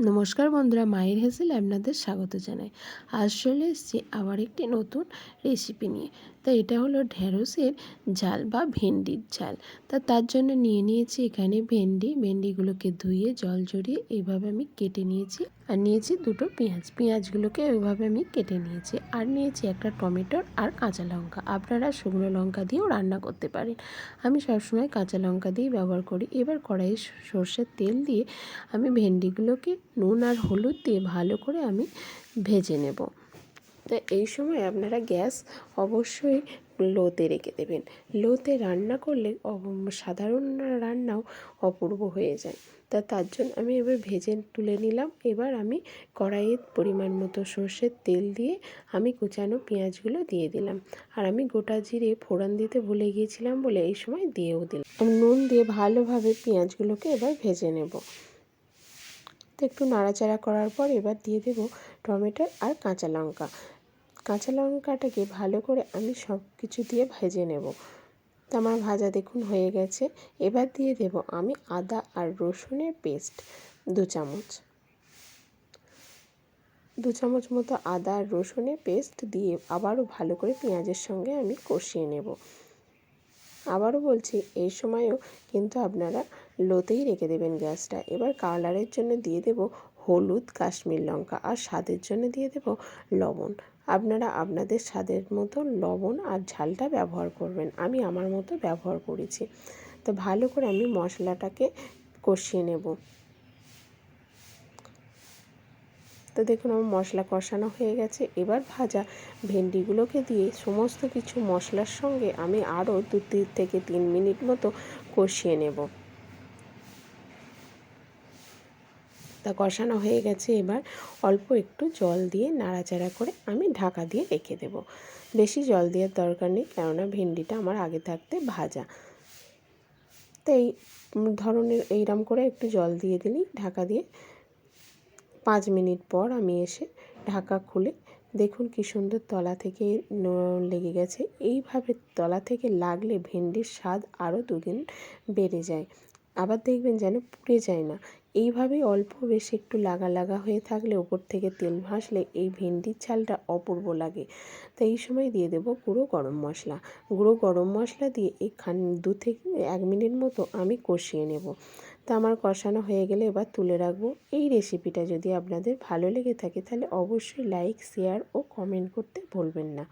নমস্কার বন্ধুরা মায়ের হেসেল আপনাদের স্বাগত জানাই। আজ চলে এসেছি আবার একটি নতুন রেসিপি নিয়ে। তা এটা হলো ঢেঁড়সের ঝাল বা ভেন্ডির ঝাল। তা তার জন্য নিয়ে নিয়েছি এখানে ভেন্ডি। ভেন্ডিগুলোকে ধুয়ে জল জড়িয়ে এইভাবে আমি কেটে নিয়েছি। আর নিয়েছি দুটো পেঁয়াজ। পেঁয়াজগুলোকে ওইভাবে আমি কেটে নিয়েছি। আর নিয়েছি একটা টমেটোর আর কাঁচা লঙ্কা। আপনারা শুকনো লঙ্কা দিয়েও রান্না করতে পারেন। আমি সবসময় কাঁচা লঙ্কা দিয়েই ব্যবহার করি। এবার কড়াইয়ে সর্ষের তেল দিয়ে আমি ভেন্ডিগুলোকে নুন আর হলুদ দিয়ে ভালো করে আমি ভেজে নেব। তো এই সময় আপনারা গ্যাস অবশ্যই লোতে রেখে দেবেন। লোতে রান্না করলে সাধারণ রান্নাও অপূর্ব হয়ে যায়। তা তার জন্য আমি এবার ভেজে তুলে নিলাম। এবার আমি কড়াইয়ে পরিমাণ মতো সর্ষের তেল দিয়ে আমি কুচানো পেঁয়াজগুলো দিয়ে দিলাম। আর আমি গোটা জিরে ফোড়ন দিতে ভুলে গিয়েছিলাম বলে এই সময় দিয়েও দিলাম। নুন দিয়ে ভালোভাবে পেঁয়াজগুলোকে এবার ভেজে নেব। তো একটু নাড়াচাড়া করার পর এবার দিয়ে দেবো টমেটো আর কাঁচা লঙ্কা। কাঁচা লঙ্কাটাকে ভালো করে আমি সব কিছু দিয়ে ভেজে নেব। তো আমার ভাজা দেখুন হয়ে গেছে। এবার দিয়ে দেব আমি আদা আর রসুনের পেস্ট দু চামচ। দু চামচ মতো আদা আর রসুনের পেস্ট দিয়ে আবারও ভালো করে পেঁয়াজের সঙ্গে আমি কষিয়ে নেব। আবারও বলছি, এই সময়ও কিন্তু আপনারা লোতেই রেখে দেবেন গ্যাসটা। এবার কালারের জন্য দিয়ে দেব হলুদ, কাশ্মীর লঙ্কা আর স্বাদের জন্য দিয়ে দেব লবণ। আপনারা আপনাদের স্বাদের মতো লবণ আর ঝালটা ব্যবহার করবেন। আমি আমার মতো ব্যবহার করেছি। তো ভালো করে আমি মশলাটাকে কষিয়ে নেব। তো দেখুন আমার মশলা কষানো হয়ে গেছে। এবার ভাজা ভেন্ডিগুলোকে দিয়ে সমস্ত কিছু মশলার সঙ্গে আমি আরও দু থেকে তিন মিনিট মতো কষিয়ে নেব। তা কষানো হয়ে গেছে, এবার অল্প একটু জল দিয়ে নাড়াচাড়া করে আমি ঢাকা দিয়ে রেখে দেব। বেশি জল দেওয়ার দরকার নেই, কেননা ভেন্ডিটা আমার আগে থাকতে ভাজা। তো এই ধরনের এইরকম করে একটু জল দিয়ে দিলেই ঢাকা দিয়ে পাঁচ মিনিট পর আমি এসে ঢাকা খুলে দেখুন কি সুন্দর তলা থেকে লেগে গেছে। এইভাবে তলা থেকে লাগলে ভেন্ডির স্বাদ আরও দুদিন বেড়ে যায়। আবার দেখবেন যেন পুড়ে যায় না। এইভাবেই অল্প বেশি একটু লাগা লাগা হয়ে থাকলে ওপর থেকে তেল ভাসলে এই ভেন্ডির ঝালটা অপূর্ব লাগে। তো এই সময় দিয়ে দেব গুঁড়ো গরম মশলা। গুঁড়ো গরম মশলা দিয়ে এই খান দু থেকে এক মিনিট মতো আমি কষিয়ে নেব। তা আমার কষানো হয়ে গেলে এবার তুলে রাখব। এই রেসিপিটা যদি আপনাদের ভালো লেগে থাকে তাহলে অবশ্যই লাইক শেয়ার ও কমেন্ট করতে ভুলবেন না।